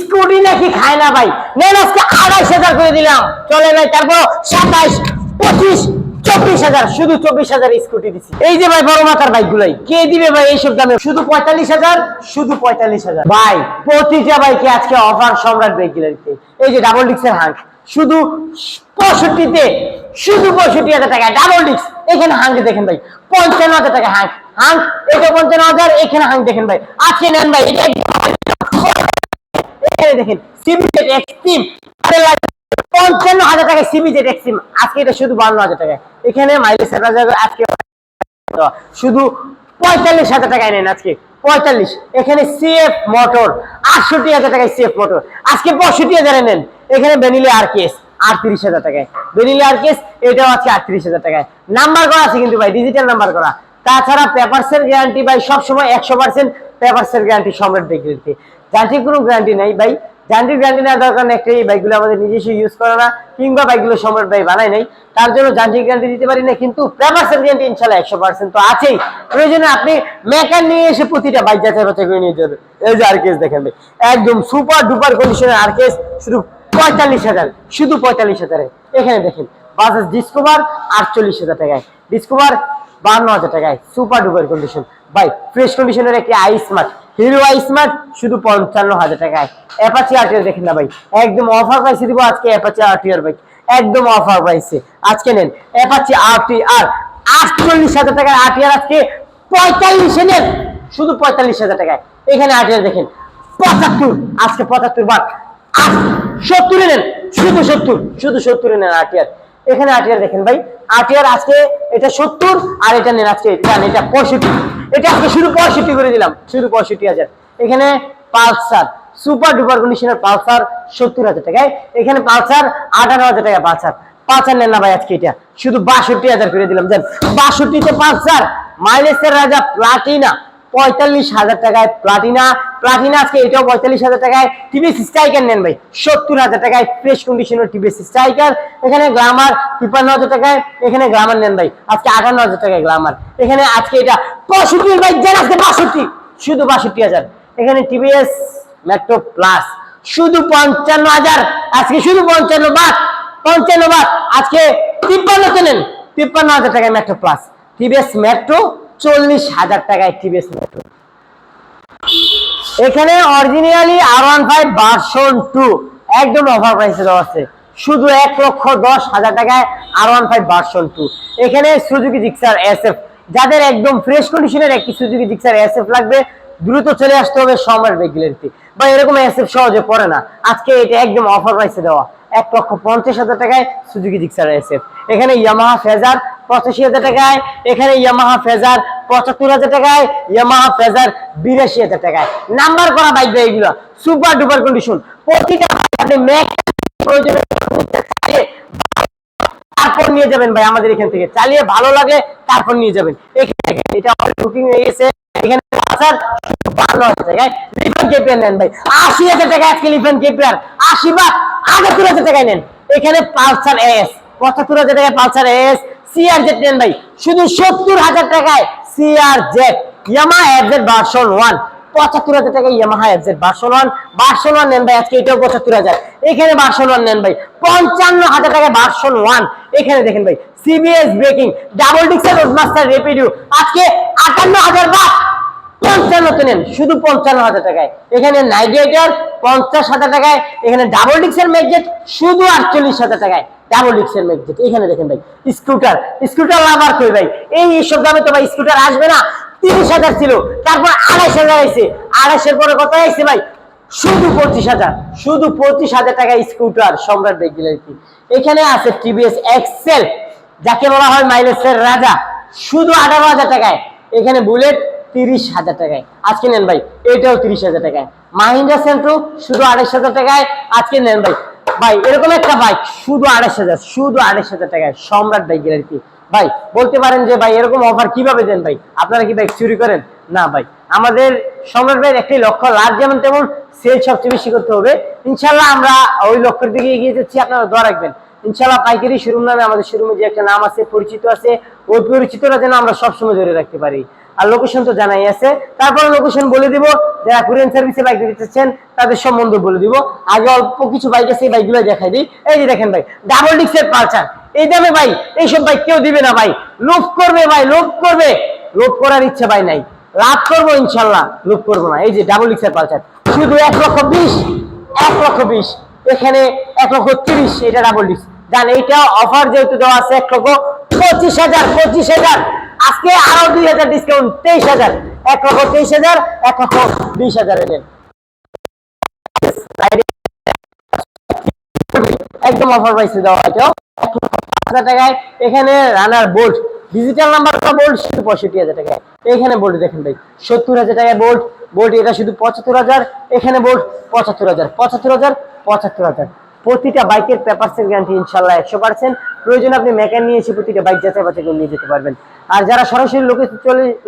Scooty নাকি খায় না ভাই? নেন আজকে আড়াইশ হাজার করে দিলাম। চলে ভাই, তারপর সাতাইশ, পঁচিশ, চব্বিশ হাজার। শুধু চব্বিশ হাজার স্কুটি দিচ্ছি এই যে ভাই, বড় মাথার বাইক গুলাই কে দিবে ভাই এইসব দামে? শুধু পঁয়তাল্লিশ হাজার, শুধু পঁয়তাল্লিশ হাজার। ভাই প্রতিটা বাইকে আজকে অফার সম্রাট বাইক এই যে ডাবল ডিক্সের হাঁক শুধু পঁয়ষট্টিতে, শুধু পঁয়ষট্টি হাজার টাকা ডাবল ডিক্স এখানে হাঁক দেখেন ভাই, পঞ্চান্ন হাজার টাকা হাঁক হাঁক এটা পঞ্চান্ন হাজার, এখানে হাঁক দেখেন ভাই। আজকে নেন ভাই, এটা দেখেন সিবিজেড এক্সট্রিম পঞ্চান্ন হাজার টাকা এক্সট্রিম আজকে এটা শুধু বান্ন হাজার টাকা এখানে মাইলেজ আজকে। শুধু পঁয়তাল্লিশ হাজার টাকায় নেন আজকে। পঁয়তাল্লিশ। এখানে সিএফ মোটর আটষট্টি হাজার টাকায় সিএফ মোটর আজকে পঁয়ষট্টি নেন। এখানে বেনিলে আর কেস আটত্রিশ হাজার টাকায়। বেনিলে আর কেস এটাও আছে আটত্রিশ হাজার টাকায়। নাম্বার করা আছে কিন্তু ভাই ডিজিটাল নাম্বার করা। তাছাড়া পেপারসের গ্যারান্টি ভাই, সবসময় একশো পার্সেন্ট পেপারসের গ্যারান্টি সম্রাট বিক্রিতে যান্ত্রিক কোনো গ্যারান্টি নাই, ভাই। যান্ত্রিক গ্যারান্টি নেওয়ার দরকার নেই। একটাই বাইকগুলো আমাদের নিজস্ব ইউজ করে না, কিংবা বাইকগুলো সম্রাট ভাই বানাই নাই। তার জন্য যান্ত্রিক গ্যারান্টি দিতে পারি না কিন্তু পেপারসের গ্যারান্টি ইনশাল্লাহ একশো পার্সেন্ট তো আছেই। প্রয়োজনে আপনি মেকার নিয়ে এসে প্রতিটা বাইক যাচাই বাছাই করে নিয়ে যাবেন। এই যে আরকেস দেখেন ভাই, একদম সুপার ডুপার কন্ডিশনের আরকেস শুধু পঁয়তাল্লিশ হাজার, শুধু পঁয়তাল্লিশ হাজারে। এখানে দেখেন বাজাজ ডিসকভার আটচল্লিশ হাজার টাকায়। ডিসকভার বান্ন হাজার টাকায় সুপার ডুপার কন্ডিশন ভাই ফ্রেশ কন্ডিশনের একটি আই স্মার্ট হিরো স্মার্ট শুধু পঞ্চান্ন হাজার টাকায়। অ্যাপাচি আরটিআর দেখেন না ভাই, একদম অফার প্রাইসে দিব আজকে অ্যাপাচি আরটিআর বাইক একদম অফার প্রাইসে আজকে নেন অ্যাপাচি আরটিআর আটচল্লিশ হাজার টাকায় আরটিআর আজকে পঁয়তাল্লিশে নেন। শুধু পঁয়তাল্লিশ হাজার টাকায়। এখানে আরটিআর দেখেন, পঁচাত্তর, আজকে পঁচাত্তর বার। সত্তরে নেন, শুধু সত্তর, শুধু সত্তরে নেন আটিয়ার এখানে আটিয়ার দেখেন ভাই আটিয়ার আজকে এটা সত্তর, আর এটা নেন আজকে এটা পঁয়ষট্টি। এটা আজকে শুধু পঁয়ষট্টি করে দিলাম, শুধু পঁয়ষট্টি হাজার। এখানে পালসার সুপার ডুপার কন্ডিশনের পালসার সত্তর হাজার টাকায়। এখানে পালসার আঠারো হাজার টাকা পালসার। পালসার নেন না ভাই আজকে এটা। শুধু বাষট্টি হাজার করে দিলাম, জান। বাষট্টিতে পালসার মাইলেজের রাজা প্লাটিনা পঁয়তাল্লিশ হাজার টাকায় প্লাটিনা। প্লাটিনা আজকে এটাও পঁয়তাল্লিশ হাজার টাকায়। টিভিএস স্ট্রাইকার নেন ভাই, সত্তর হাজার টাকায় ফ্রেশ কন্ডিশনের টিভিএস স্ট্রাইকার এখানে গ্লামার তিপ্পান্ন হাজার টাকায়, এখানে গ্লামার নেন ভাই, আজকে আটান্ন হাজার টাকায় গ্লামার এখানে আজকে এটা পঁয়ষট্টি বাইক দেন আজকে বাষট্টি। শুধু বাষট্টি হাজার। এখানে টিভিএস মেট্রো প্লাস শুধু পঞ্চান্ন হাজার। আজকে শুধু পঞ্চান্ন বাদ। পঞ্চান্ন বাদ। আজকে তিপ্পান্নতে নেন। তিপ্পান্ন হাজার টাকায় মেট্রো প্লাস টিভিএস মেট্রো চল্লিশ হাজার টাকায় টিভিএস মেট্রো এখানে originally R one five version two একদম অফার প্রাইসে দেওয়া আছে। শুধু এক লক্ষ দশ হাজার টাকায় R one five version two এখানে সুজুকি জিক্সার এস এফ যাদের একদম ফ্রেশ কন্ডিশনের একটি সুজুকি জিক্সার এস এফ লাগবে, দ্রুত চলে আসতে হবে সম্রাট রেগুলারিতে বা এরকম এস এফ সহজে পড়ে না। আজকে এটা একদম অফার প্রাইসে দেওয়া। এক লক্ষ পঞ্চাশ হাজার টাকায় সুজুকি জিক্সার এস এফ এখানে ইয়ামাহা ফেজার পঁচাশি হাজার টাকায়, এখানে ইয়ামাহা ফেজার পঁচাত্তর হাজার টাকায় ইয়ামাহা ফেজার বিরাশি হাজার টাকায়। নাম্বার করা বাইক এগুলো সুপার ডুপার কন্ডিশন প্রতিটা নিয়ে যাবেন ভাই আমাদের এখান থেকে। চালিয়ে ভালো লাগে, তারপর নিয়ে যাবেন। এখানে এটা বুকিং হাজার টাকা হাজার নেন। এখানে পালসার এস পঁচাত্তর হাজার টাকায় পালসার এস সিআর জেড নেন ভাই। শুধু সত্তর হাজার টাকায় CR Z Yamaha FZ version one পঁচাত্তর হাজার টাকা Yamaha FZ version one version one নেন ভাই, আজকে এটাও পঁচাত্তর হাজার। এখানে ভার্সন ওয়ান নেন ভাই। পঞ্চান্ন হাজার টাকা ভার্সন ওয়ান এখানে দেখেন ভাই সিবিএস ব্রেকিং ডাবল ডিক্সের রোডমাস্টার রেপিডিউ আজকে আটান্ন হাজার বাদ পঞ্চান্নতে নেন, শুধু পঞ্চান্ন হাজার টাকায়। এখানে নাইগ্রেটার পঞ্চাশ হাজার টাকায়, এখানে ডাবল ডিক্সের ম্যাগজেট শুধু আটচল্লিশ হাজার টাকায়। ডাবল ডিক্সের ম্যাগজেট এখানে দেখেন ভাই স্কুটার স্কুটার লাভার কই ভাই? এই এইসব দামে তো ভাই স্কুটার আসবে না, তিরিশ হাজার ছিল, তারপর আড়াইশ হাজার আইছে। আড়াইশের পরে কত আইছে ভাই? শুধু পঁচিশ হাজার, শুধু পঁচিশ হাজার টাকা স্কুটার সম্রাট রেগুলারিটি এখানে আছে টিভিএস এক্সেল যাকে বলা হয় মাইলেজের রাজা, শুধু আঠারো হাজার টাকায়। এখানে বুলেট তিরিশ হাজার টাকায়। আজকে নেন ভাই, এটাও তিরিশ হাজার টাকায়। মাহিন্দ্রা সেন্ট্রো শুধু আড়াইশ হাজার টাকায়, আজকে নেন ভাই। ভাই, এরকম একটা বাইক শুধু আড়াইশ হাজার, শুধু আড়াইশ হাজার টাকায়, সম্রাট বাইক গ্যারান্টি ভাই, বলতে পারেন যে ভাই, এরকম অফার কীভাবে দেন ভাই? আপনারা কি বাইক চুরি করেন? না ভাই, আমাদের সম্রাট ভাইয়ের একটি লক্ষ্য লাভ যেমন তেমন সেল সবচেয়ে বেশি করতে হবে। ইনশাল্লাহ আমরা ওই লক্ষ্যের দিকে এগিয়ে যাচ্ছি, আপনারা দোয়া রাখবেন। ইনশাল্লাহ পাইকারি শোরুম নামে আমাদের শোরুমে যে একটা নাম আছে, পরিচিত আছে, ওই পরিচিতটা যেন আমরা সবসময় ধরে রাখতে পারি। আর লোকেশন তো জানাই আছে। তারপরে লোকেশন বলে দিব, যারা কোরিয়ান সার্ভিসে বাইক নিতে চাচ্ছেন, তাদের সম্বন্ধে বলে দিব। আগে অল্প কিছু বাইক আছে, এই বাইকগুলো দেখাই দিই। এই যে দেখেন ভাই ডাবল ডিক্সের পালসার। এই দামে ভাই, এইসব বাইক কেউ দিবে না ভাই। লোভ করবে ভাই লোভ করবে। লোভ করার ইচ্ছা ভাই নাই। লাভ করব ইনশাল্লাহ লোভ করব না। এই যে ডাবল ডিক্সের পালসার। শুধু এক লক্ষ বিশ, এক লক্ষ বিশ। এখানে এক লক্ষ তিরিশ, এটা ডাবল ডিক্স জান এইটা অফার যেহেতু দেওয়া আছে এক লক্ষ পঁচিশ হাজার পঁচিশ হাজার। আজকে আরও দুই হাজার ডিসকাউন্ট তেইশ হাজার। এক লক্ষ তেইশ হাজার, এক লক্ষ বিশ হাজার এদের একদম অফার প্রাইসে দেওয়া হয় এটাও এক লক্ষ হাজার টাকায় এখানে Runner Bolt digital number Bolt শুধু পঁয়ষট্টি হাজার টাকায়। এখানে বোল্ট দেখেন ভাই, সত্তর হাজার টাকায় বোল্ট বোল্ট এটা শুধু পঁচাত্তর হাজার, এখানে বোল্ট পঁচাত্তর হাজার পঁচাত্তর হাজার পঁচাত্তর হাজার। প্রতিটা বাইকের পেপারসের গ্যারান্টি ইনশাল্লাহ একশো পার্সেন্ট। প্রয়োজন আপনি মেকান নিয়ে এসে প্রতিটা বাইক যাচাই বাছাই করে নিয়ে যেতে পারবেন। আর যারা সরাসরি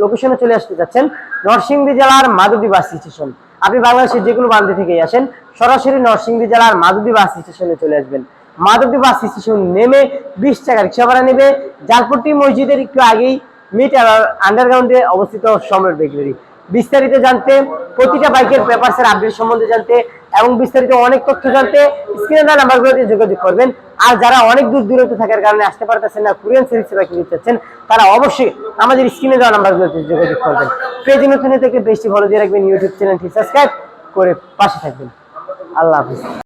লোকেশনে চলে আসতে যাচ্ছেন, নরসিংদী জেলার মাধবদী বাস স্টেশন। আপনি বাংলাদেশের যে কোনো প্রান্ত থেকে আসেন, সরাসরি নরসিংদী জেলার মাধবদী বাস স্টেশনে চলে আসবেন। মাধবদী বাস স্টেশন নেমে বিশ টাকা রিক্সা ভাড়া নেবে। জালপট্টি মসজিদের একটু আগেই মিট আন্ডারগ্রাউন্ডে অবস্থিত সম্রাট বেকারি বিস্তারিত জানতে, প্রতিটা বাইকের পেপারসের আপডেট সম্বন্ধে জানতে এবং বিস্তারিত অনেক তথ্য জানতে স্ক্রিনে দেওয়া নাম্বারগুলোতে যোগাযোগ করবেন। আর যারা অনেক দূর দূরত্ব থাকার কারণে আসতে পারতেছেন না, কোরিয়ান সিরিজ সেবা কিনতে চাচ্ছেন, তারা অবশ্যই আমাদের স্ক্রিনে দেওয়া নাম্বারগুলোতে যোগাযোগ করবেন। পেজে নতুন থেকে বেশি ভালো দিয়ে রাখবেন ইউটিউব চ্যানেলটি সাবস্ক্রাইব করে পাশে থাকবেন। আল্লাহ হাফিজ।